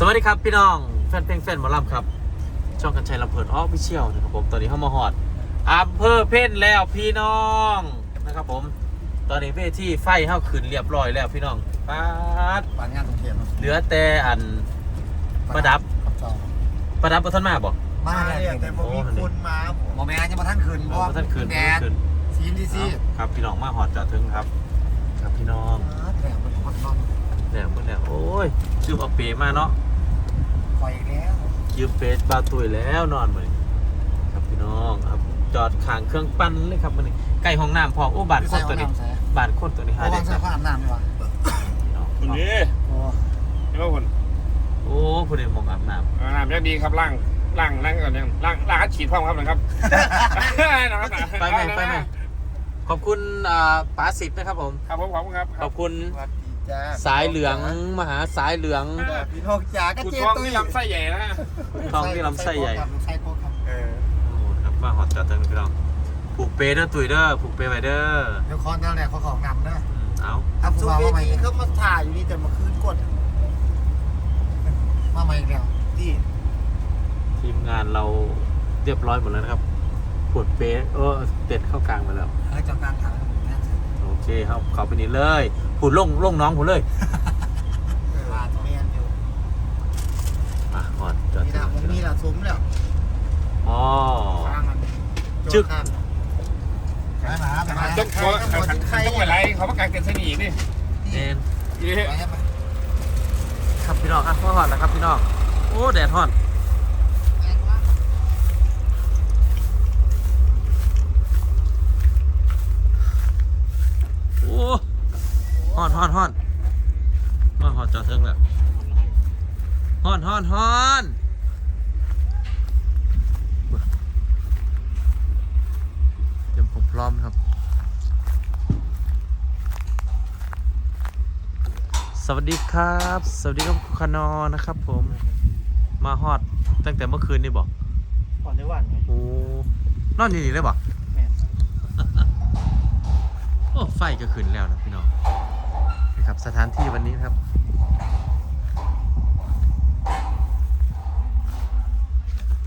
สวัสดีครับพี่น้องแฟนเพลงแฟนหมอลำครับ ช่องกันชัยลำเพลินออฟฟิเชียลนะครับผมตอนนี้เข้ามาฮอดอำเภอเพ่นแล้วพี่น้องนะครับผม ตอนนี้เวทีไฟเข้าขึ้นเรียบร้อยแล้วพี่น้องปาดปานงานตรงเทียนเนาะเหลือแต่อันประดับครับจอประดับประทันมาบอกมามาแล้เนี่ยวแต่ผมมีคนมาผมหมอแม่จะมาท่านคืนเพราะว่าประทันคืนแดประทัดนคืนซีนดีซีครับพี่น้องมาฮอดจอดถึงครับ ครับพี่น้องแดดมันคนนอนแล้วก็แล้วโอ้ยชื่อเอาเปมาเนาะ คอยอีกแล้วยืมเฟซบาตุยแล้วนอนมาเลยครับพี่น้องครับจอดขางเครื่องปั้นเลยครับมันนี่ใกล้ห้องน้ำพอโอ้บาดคือคใส่นห้ตัอวงนี้น้ำใส่บาดคนตัวนี้เพหาราะเด็ว่ากใส่ครับข้าวอาบน้ำดีกว่าพี่น้องคุณดีโอ้เห็นไหมคุณโอ้ผู้ใดมองอาบน้อาน้ำยังดีครับล่างล่างล่างก่อนยังล่างล่างฉีดพร้อมครับนะครับนะครับำไปไหมไปไหมขอบคุณอ่าป๋าสิบนะครับผม ครับผมขอบคุณครับ ขอบคุณสวัสดี จ้าสายเหลืองมหาสายเหลืองพี่น้องจ๋าก็คุณเจ๊ท้องตุ้ยที่ลำไส้ใหญ่นะทองที่ลำไส้ใหญ่ไส้โคกครับเออโอ้ครับมาหอดจอดเติมพี่น้องผูกเปเด้อตุยเด้อผูกเปไว้เด้อเดี๋ยวคอนนั่นแหละเขาของนำนะอืมเอาถ้าผมซูมาเวว่าใหม่ทีเขามาถ่ายอยู่นี่แต่เมื่อคืนกดมาใหม่อีกแล้วที่ทีมงานเราเรียบร้อยหมดแล้วนะครับปวดเปเออเต็ดเข้ากลางไปแล้วเฮ้ยจำกลางทางนะโอเคครับเข้าไปนี่เลย ผุดลงลงน้องผมเลยมาจะไม่ยันอยู่อะก่อนจอดนี่นะผมมีละซุ้มแล้วอ๋อ ข้างมันจึ๊กข้างไปมาไปมาต้องเขาต้องอะไรเขาประกาศเกินเสนีนี่เอ็นนี่ไปครับครับพี่น้องครับพ่อหอนนะครับพี่น้องโอ้แดดฮ้อนโอ้ ฮ้อนฮ้อนฮ้อนมาหอดจอดเทิงแล้วฮ้อนฮ้อนฮ้อนเตรียมผมพร้อมครับ สวัสดีครับ สวัสดีครับคุณคานอนะครับ ผม มาฮอดตั้งแต่เมื่อคืนนี่บอกก่อนได้วันไงโอ้นอนนี่เลยบอกแม่นโอ้ไฟก็ขึ้นแล้วนะพี่น้องนี่ ครับสถานที่วันนี้ครับ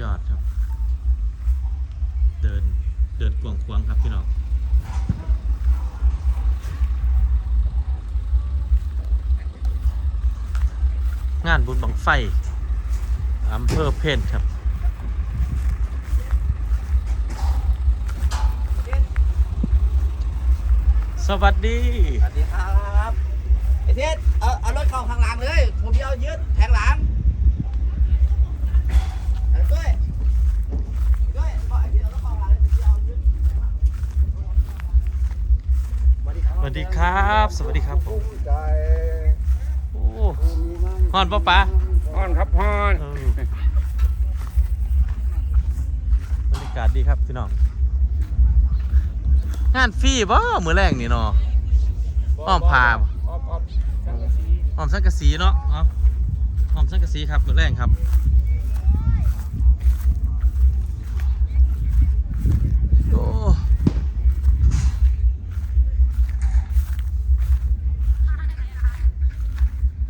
ยอดครับ เดินเดินกวางควางครับพี่น้องงานบุญบังไฟอำเภอเพนครับสวัสดี สวัสดีครับ หลังเลย ผมจะเอายึดแทงหลังด้วยด้วยบอกไอเทศเอารถเข้าข้างหลังเลยผมจะเอายึดสวัสดีครับ สวัสดีครับผมโอ้ฮอนป้าป๋าฮอนครับฮอนออบรรยากาศดีครับพี่น้อง งานฟรีบ่มือแรกนี่เนาะอ้อมพาบ่ อมสังกะสีเนาะเอาหอมสังกะสีครับมือแรกครับโอ้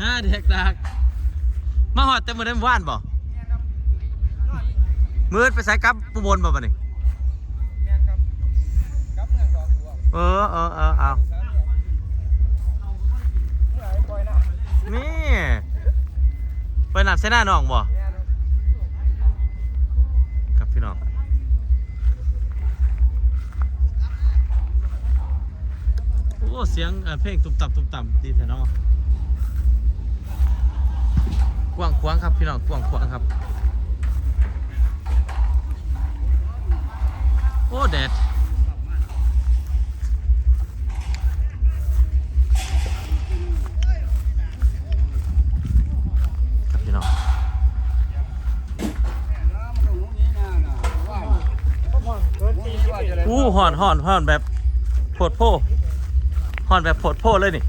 ฮ่าเด็กดักมาหอดแต่มือได้ว่านบ่มืดไปใส่กับปูบนบ่บ่นี่เออเออเออเอา นี่ไปนับเส้นหน้าน้องบ่ครับพี่น้องโอ้เสียงเพลงตุบตับตุบตับดีแท้เนาะกว้างขวางครับพี่น้องกว้างขวางครับ โอ้แดด ห่อนห่อนห่อนแบบโผดโพห่อนแบบโผดโพเลยนี่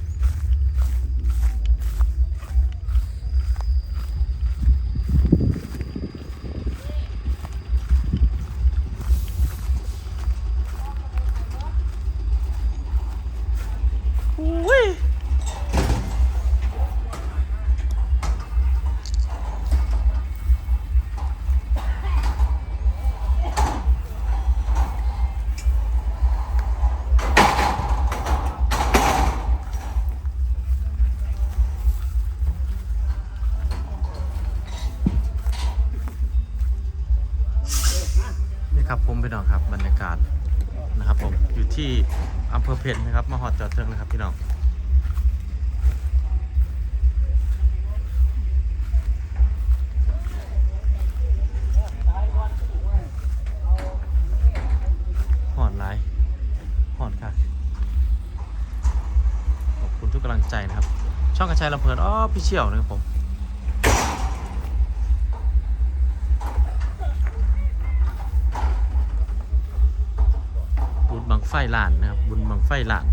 เภอเพชรนะครับ มาหอดจอดเทิงนะครับพี่น้องหอดหลายหอดค่ะขอบคุณทุกกำลังใจนะครับ ช่องกระชายลำเพลินอ้อพี่เชี่ยวนะครับผม ฟหลานนะครับ บุญบังไฟหลาน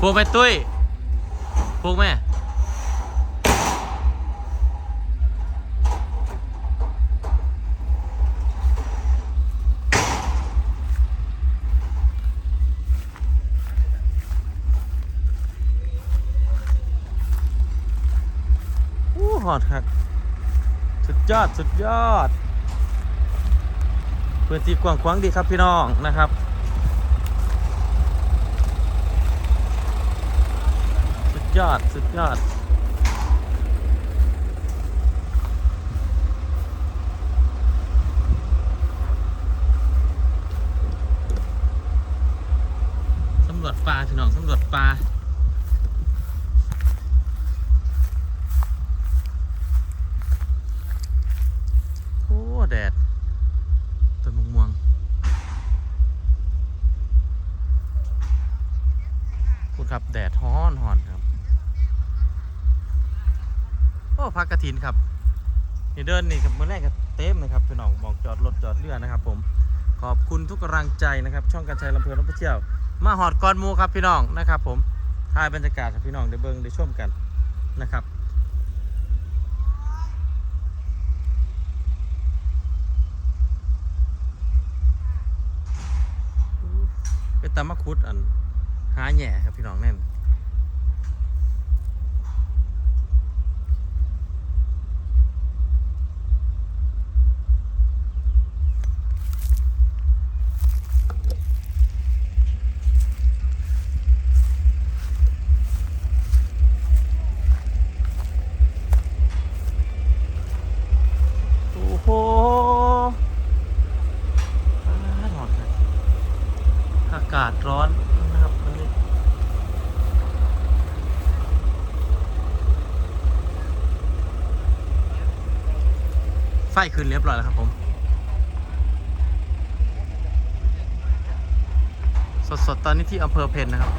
พวกแม่ตุ้ยพวกแม่โอ้หอดครับ สุดยอด สุดยอด พื้นที่กว้างขวางดีครับพี่น้องนะครับ สุดยอดสุดยอดสำรวจปลาพี่น้องสำรวจปลา อ้พักกระถินครับนี่เดินนี่ครับเมื่อแรกก็เต็มนะครับพี่น้องบอกจอดรถจอดเรือนะครับ ผม ขอบคุณทุกกำลังใจนะครับ ช่องการชัยลำเพลินรถเที่ยว มาหอดก่อนมูครับพี่น้องนะครับ ผมถ่ายบรรยากาศให้พี่น้องได้เบิ่งได้ชมกันนะครับเป็นตามะคุดอันหาแหย่ครับพี่น้องแน่น ขึ้นเรียบร้อยแล้วครับผม สดๆ ตอนนี้ที่อำเภอเพนนะครับ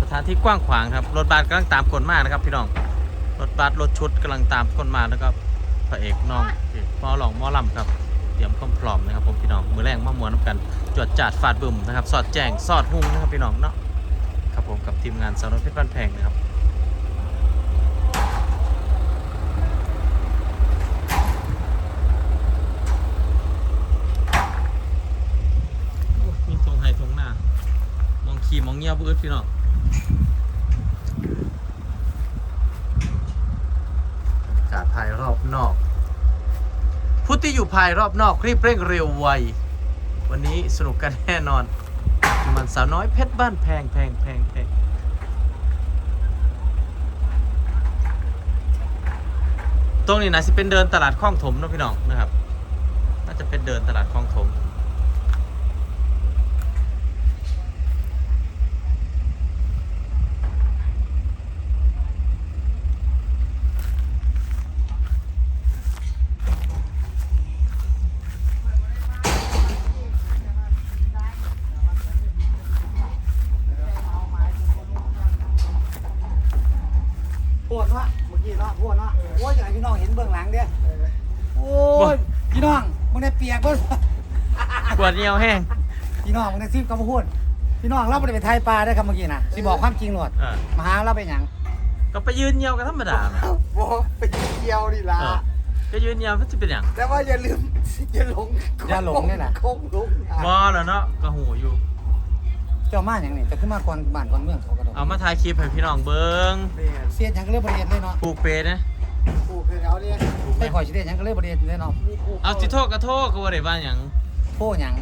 สถานที่กว้างขวางครับ รถบัสกำลังตามคนมานะครับพี่น้อง รถบัสรถชุดกำลังตามคนมานะครับ พระเอกน้องเอกมอหลองมอลำครับ เตรียมความพร้อมนะครับผมพี่น้องมือแรงมามวนน้ำกันจวดจาดฟาดบึมนะครับ สอดแจงสอดหุ่งนะครับพี่น้องเนาะครับผมกับทีมงานสาวน้อยเพชรบ้านแพงนะครับมีทงไฮทงหน้ามองขี่มองเงี้ยบเอิดพี่น้องอากาศภายรอบนอก ผู้ที่อยู่ภายรอบนอกรีบเร่งเร็วไว วันนี้สนุกกันแน่นอน มันสาวน้อยเพชรบ้านแพงแพงแพงแพงตรงนี้นะสิเป็นเดินตลาดคลองถมนะพี่น้องนะครับ น่าจะเป็นเดินตลาดคลองถม มึงได้เปียกบ่ปวดเงียวแห้งพี่น้องมึงได้ซิบกับพูดพี่น้องเราไม่ได้ไปไทยปลาได้ครับเมื่อกี้นะสิบอกความจริงหนวดเออมาหาเราไปหยังก็ไปยืนเงียวกันธรรมดาแหมโอ้ไปเที่ยวนี่ล่ะ เออก็ยืนเงียวมันจะเป็นอย่างแต่ว่าอย่าลืม อย่าหลงอย่าหลงนี่นะ คงหลงบอแล้วเนาะก็หูอยู่ เจ้ามาอย่างนี้จะขึ้นมาก่อนบ้านก่อนเมืองเขาก็ต้องเอามาถ่ายคลิปให้พี่น้องเบิ้งเสียอย่างก็เรียกบริเวณเลยเนาะผูกเปรนะ ปลูกเลยเอาดิได้ข่อยสิได้หยังก็เลยบ่ได้แน่นอนเอาสิโทษก็โทษก็บ่ได้ว่าหยังโทษหยัง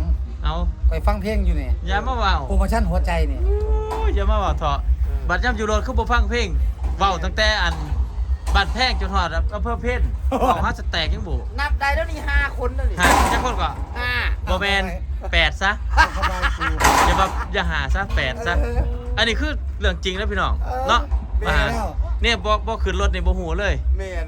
เอาข่อยฟังเพลงอยู่นี่อย่ามาเว้าโปรโมชั่นหัวใจนี่โอ้ยอย่ามาเว้าเถาะบัดย่ำอยู่รถคือบ่ฟังเพลงเว้าตั้งแต่อันบัดแพงจนฮอดอำเภอเพ่นเว้าหาสแตกยังบ่นับได้แล้วนี่ห้าคนแล้วนี่หาจักคนก็ห้าบ่แม่นแปดซะสบายกูอย่ามาอย่าหาซะแปดซะอันนี้คือเรื่องจริงนะพี่น้องเนาะมาหา เนี่ยบ่บ่ขึ้นรถนี่บ่ฮู้เลยเมน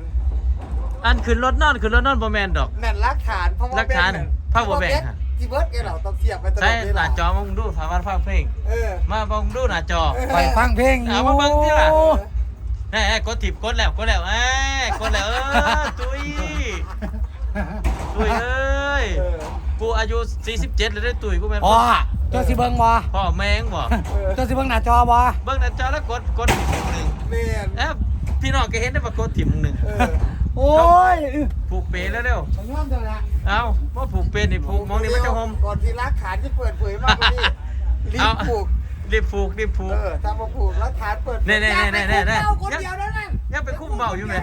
อันขึ้นรถนอนขึ้นรถนอนบ่แม่นดอก แม่นรักฐานเพราะว่าหลักฐานแม่ภาพบ่แบ่งฮะจีเบิร์ดแกเราต้องเสียบไปตลอใช้ดเวหลาน้าจอมามึงดูถามว่าฟังเพลง เออมาบังดูหน้าจอข่อยฟังเพลงอยู่เอามาเบิ่งติล่ะแหน่กดถีบกดแล้วกดแล้วเอ้ยกดแล้วเออตุ้ยตุ้ยเอ้ยเออกูอายุ 47แล้วได้ตุ้ยกูแม่นพ่อเจ้าสิเบิ่งบ่พ่อแม่งบ่เจ้าสิเบิ่งหน้าจอบ่เบิ่งหน้าจอแล้วกดกดถีบมึงหนึง เมนเอ๊ะพี่น้องก็เห็นได้ว่ากดถีบมึงหนึงเออโอ้ยผูกเปแล้วเร็วผมยอมเจ้าละเอ้าว่าผูกเปนี่ผูกมองนี่มันจะหมก่อนที่รักฐานที่เปิดเผยมากกว่านี้รีเอาบผูก รีบผูกรีบผูก เออถ้ามาผูกรักฐานเปิดเผยแน่ๆ ๆๆๆอยากไปคุกเอาคนเดียวแล้วนั่นยังไปคุ้มเบาอยู่ไหม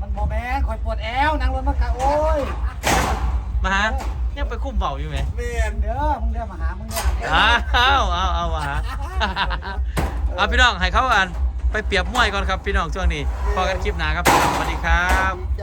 มันบ่แม่นข่อยปวดแอวนั่งรถมากะโอ้ยมาหายังไปคุ้มเบาอยู่ไหมเมนเด้อมึงเด้อมาหามึงเด้ออ้าวเอาเอามาหาเอาพี่น้องให้เขาอ่าน ไปเปรียบมวยก่อนครับพี่น้องช่วงนี้พอกันคลิปหนาครับพี่น้องสวัสดีครับ